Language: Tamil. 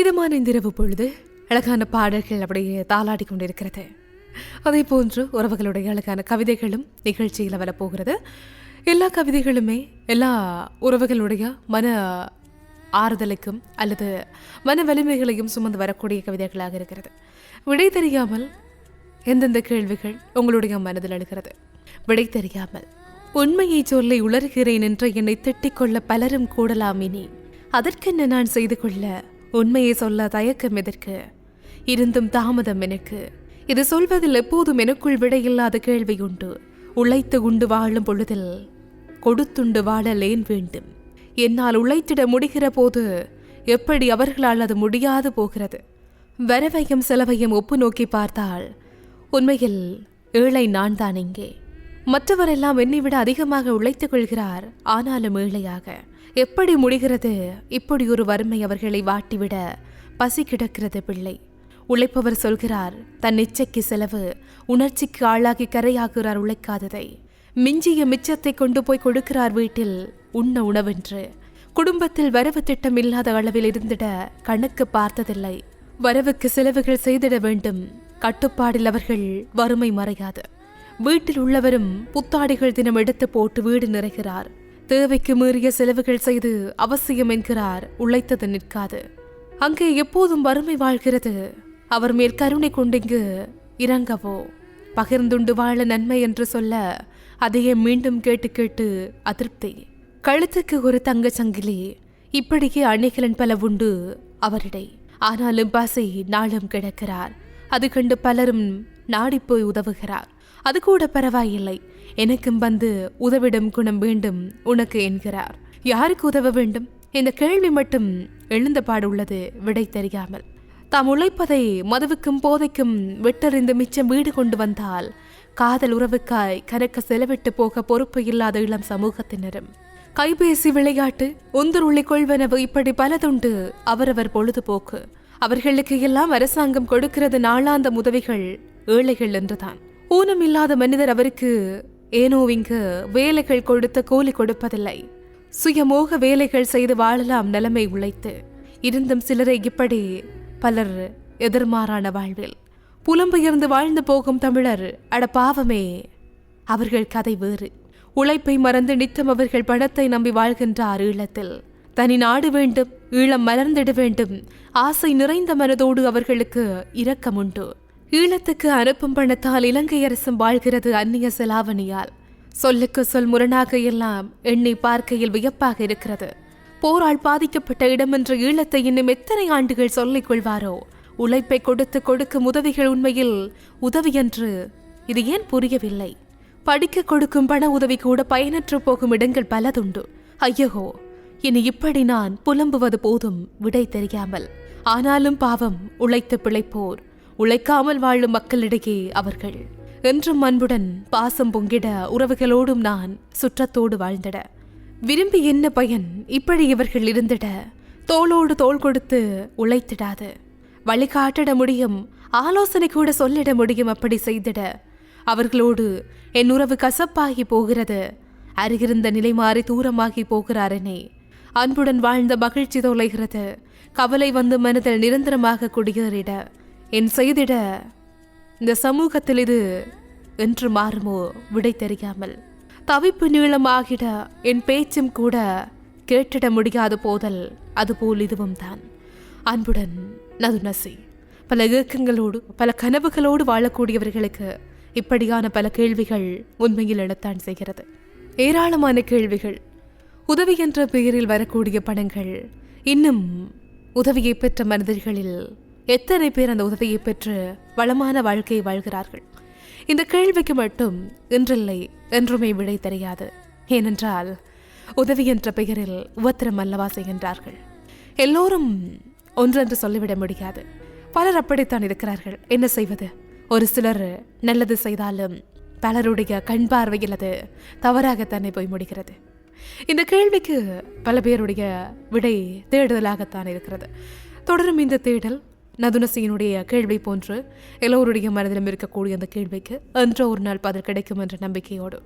இதமான இந்த இரவு பொழுது அழகான பாடல்கள் அப்படியே தாளாடி கொண்டிருக்கிறது. அதே போன்று உறவுகளுடைய அழகான கவிதைகளும் நிகழ்ச்சியில் வரப்போகிறது. எல்லா கவிதைகளுமே எல்லா உறவுகளுடைய மன ஆறுதலுக்கும் அல்லது மன வலிமைகளையும் சுமந்து வரக்கூடிய கவிதைகளாக இருக்கிறது. விடை தெரியாமல் எந்தெந்த கேள்விகள் உங்களுடைய மனதில் எழுகிறது விடை தெரியாமல் உண்மையை சொல்லி உளர்கிறேன் என்று என்னை திட்டிக்கொள்ள பலரும் கூடலாம் இனி. அதற்கென்ன நான் செய்து கொள்ள உண்மையை சொல்ல தயக்கம் எதற்கு? இருந்தும் தாமதம் எனக்கு. இது சொல்வதில் எப்போதும் எனக்குள் விடையில்லாத கேள்வி உண்டு. உழைத்து உண்டு வாழும் பொழுதில் கொடுத்துண்டு வாழலேன் வேண்டும். என்னால் உழைத்திட முடிகிற போது எப்படி அவர்களால் அது முடியாது போகிறது? வரவையும் செலவையும் ஒப்பு நோக்கி பார்த்தால் உண்மையில் ஏழை நான் தான் இங்கே. மற்றவரெல்லாம் என்னை விட அதிகமாக உழைத்துக் கொள்கிறார். ஆனாலும் ஏழையாக. எப்படி முடிகிறது? இப்படி ஒரு வறுமை அவர்களை வாட்டிவிட பசி கிடக்கிறது பிள்ளை. உழைப்பவர் சொல்கிறார் தன் இச்சைக்கு செலவு உணர்ச்சிக்கு ஆளாகி கரையாகிறார் உழைக்காததை. மிஞ்சிய மிச்சத்தை கொண்டு போய் கொடுக்கிறார் வீட்டில் உண்ண உணவென்று. குடும்பத்தில் வரவு திட்டம் இல்லாத அளவில் இருந்திட கணக்கு பார்த்ததில்லை. வரவுக்கு செலவுகள் செய்திட வேண்டும். கட்டுப்பாடில் அவர்கள் வறுமை மறையாது. வீட்டில் உள்ளவரும் புத்தாடைகள் தினம் எடுத்து போட்டு வீடு நிறைகிறார். தேவைக்கு மீறிய செலவுகள் செய்து அவசியம் என்கிறார். உழைத்தது நிற்காது. அங்கே எப்போதும் வறுமை வாழ்கிறது. அவர் மேல் கருணை கொண்டிங்கு இறங்கவோ? பகிர்ந்துண்டு வாழ நன்மை என்று சொல்ல அதையே மீண்டும் கேட்டு கேட்டு அதிருப்தி. கழுத்துக்கு ஒரு தங்கச் சங்கிலி இப்படியே அணிகலன் பல உண்டு அவரிடை. ஆனாலும் பசி நாளும் கிடக்கிறார். அது கண்டு பலரும் நாடிப்போய் உதவுகிறார். அது கூட பரவாயில்லை. எனக்கும் வந்து உதவிடும் குணம் வேண்டும் உனக்கு என்கிறார். யாருக்கு உதவ வேண்டும்? இந்த கேள்வி மட்டும் எழுந்த பாடுள்ளது விடை தெரியாமல். தாம் உழைப்பதை மதுவுக்கும் போதைக்கும் விட்டறிந்து மிச்சம் வீடு கொண்டு வந்தால் காதல் உறவுக்காய் கணக்க செலவிட்டு போக பொறுப்பு இல்லாத இளம் சமூகத்தினரும். கைபேசி விளையாட்டு உந்துருள்ளி கொள்வனவு இப்படி பலதுண்டு அவரவர் பொழுதுபோக்கு. அவர்களுக்கு எல்லாம் அரசாங்கம் கொடுக்கிறது நாளாந்த உதவிகள் ஏழைகள் என்றுதான். ஊனம் இல்லாத மனிதர் அவருக்கு ஏனோ இங்கு வேலைகள் கொடுத்து கூலி கொடுப்பதில்லை. சுயமோக வேலைகள் செய்து வாழலாம் நிலைமை உழைத்து. இருந்தும் சிலரை இப்படி பலர் எதிர்மாறான வாழ்வில். புலம்பெயர்ந்து வாழ்ந்து போகும் தமிழர் அட பாவமே. அவர்கள் கதை வேறு. உழைப்பை மறந்து நித்தம் அவர்கள் பணத்தை நம்பி வாழ்கின்றார் ஈழத்தில். தனி நாடு வேண்டும் ஈழம் மலர்ந்திட வேண்டும். ஆசை நிறைந்த மனதோடு அவர்களுக்கு இரக்கம் உண்டு ஈழத்துக்கு அனுப்பும் பணத்தால் இலங்கை அரசும் வாழ்கிறது அந்நிய செலாவணியால். சொல்லுக்கு சொல் முரணாக எல்லாம் எண்ணி பார்க்கையில் வியப்பாக இருக்கிறது. போரால் பாதிக்கப்பட்ட இடமென்ற ஈழத்தை இன்னும் எத்தனை ஆண்டுகள் சொல்லிக் கொள்வாரோ? உழைப்பை கொடுத்து கொடுக்கும் உதவிகள் உண்மையில் உதவி என்று இது ஏன் புரியவில்லை? படிக்க கொடுக்கும் பண உதவி கூட பயனற்று போகும் இடங்கள் பலதுண்டு. ஐயகோ இனி இப்படி நான் புலம்புவது போதும் விடை தெரியாமல். ஆனாலும் பாவம் உழைத்து பிழைப்போர். உழைக்காமல் வாழும் மக்களிடையே அவர்கள். என்றும் அன்புடன் பாசம் பொங்கிட உறவுகளோடும் நான் சுற்றத்தோடு வாழ்ந்திட. விரும்பி என்ன பயன் இப்படி இவர்கள் இருந்திட? தோளோடு தோள் கொடுத்து உழைத்திடாது. வழிகாட்டிட முடியும் ஆலோசனை கூட சொல்லிட முடியும் அப்படி செய்திட. அவர்களோடு என் உறவு கசப்பாகி போகிறது. அருகிருந்த நிலை மாறி தூரமாகி போகிறாரனே. அன்புடன் வாழ்ந்த மகிழ்ச்சி தொலைகிறது. கவலை வந்து மனதில் நிரந்தரமாக குடியேறிட. என் செய்திட இந்த சமூகத்தில் இது என்று மாறுமோ விடை தெரியாமல். தவிப்பு நீளமாகிட என் பேச்சும் கூட கேட்டிட முடியாத போதல் அதுபோல் இதுவும் தான். அன்புடன் நதுநசி பல இயக்கங்களோடு பல கனவுகளோடு வாழக்கூடியவர்களுக்கு இப்படியான பல கேள்விகள் உண்மையில் எழத்தான் செய்கிறது. ஏராளமான கேள்விகள் உதவி என்ற பெயரில் வரக்கூடிய பணங்கள் இன்னும் உதவியை பெற்ற மனிதர்களில் எத்தனை பேர் அந்த உதவியை பெற்று வளமான வாழ்க்கையை வாழ்கிறார்கள்? இந்த கேள்விக்கு மட்டும் இன்றில்லை என்றுமே விடை தெரியாது. ஏனென்றால் உதவி என்ற பெயரில் உபத்திரம் அல்லவா செய்கின்றார்கள்? எல்லோரும் ஒன்றென்று சொல்லிவிட முடியாது. பலர் அப்படித்தான் இருக்கிறார்கள். என்ன செய்வது? ஒரு சிலர் நல்லது செய்தாலும் பலருடைய கண் பார்வையில் அது தவறாகத்தானே போய் முடிகிறது. இந்த கேள்விக்கு பல பேருடைய விடை தேடுதலாகத்தான் இருக்கிறது. தொடரும் இந்த தேடல் நதுனசியினுடைய கேள்வி போன்று எல்லோருடைய மனதிலும் இருக்கக்கூடிய அந்த கேள்விக்கு அன்ற ஒரு நாள் பதில் கிடைக்கும் என்ற நம்பிக்கையோடு.